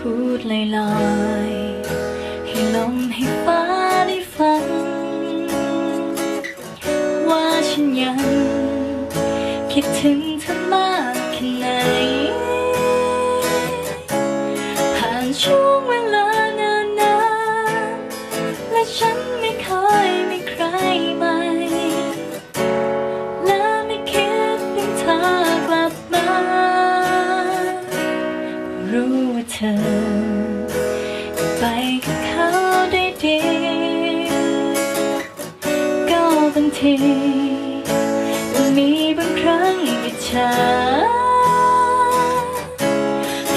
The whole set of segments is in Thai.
พูดลอยๆให้ลมให้ฟ้าได้ฟัง ว่าฉันยัง คิดถึงเธอมากแค่ไหน ผ่านช่วงเวลานานนานๆและฉันไม่เคยมีใครใหม่ และไม่คิดถึงเธอกลับมา รู้ว่าเธอ ไปกับเขาได้ดีก็บางทีมันมีบางครั้งอิจฉา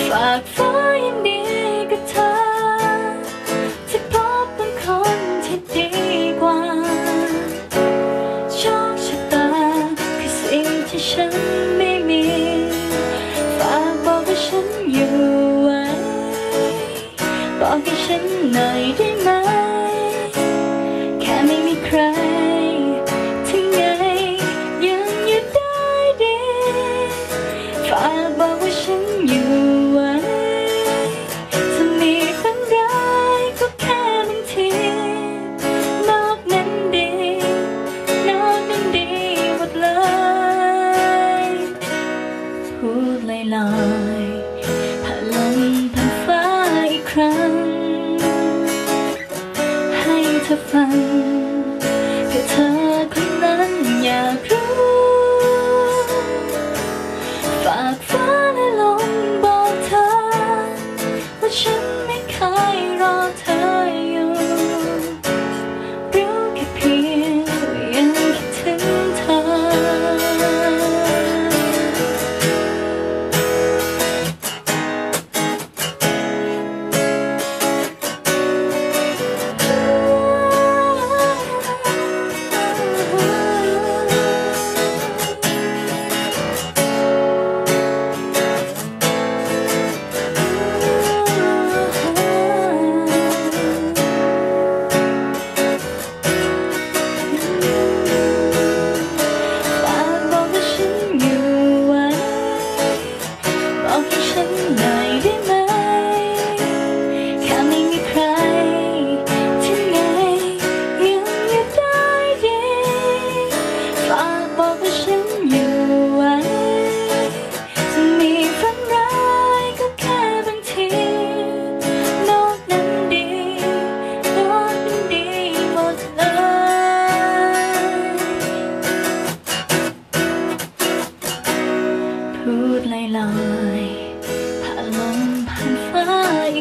ฝากฟ้ายินดีกับเธอที่พบบางคนที่ดีกว่าโชคชะตาคือสิ่งที่ฉัน บอกให้ ครั้ง ให้เธอฟัง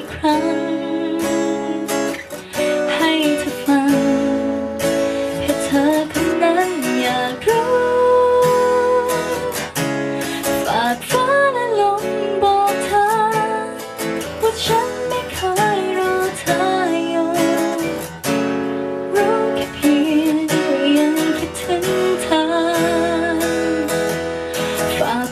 กครั้ง ให้เธอฟังแค่เธอคนนั้นอยากรู้ฝากฟ้าและลมบอกเธอ ว่าฉันไม่เคยรอเธอยู่รู้แค่เพียงยังคิดถึงเธอฝาก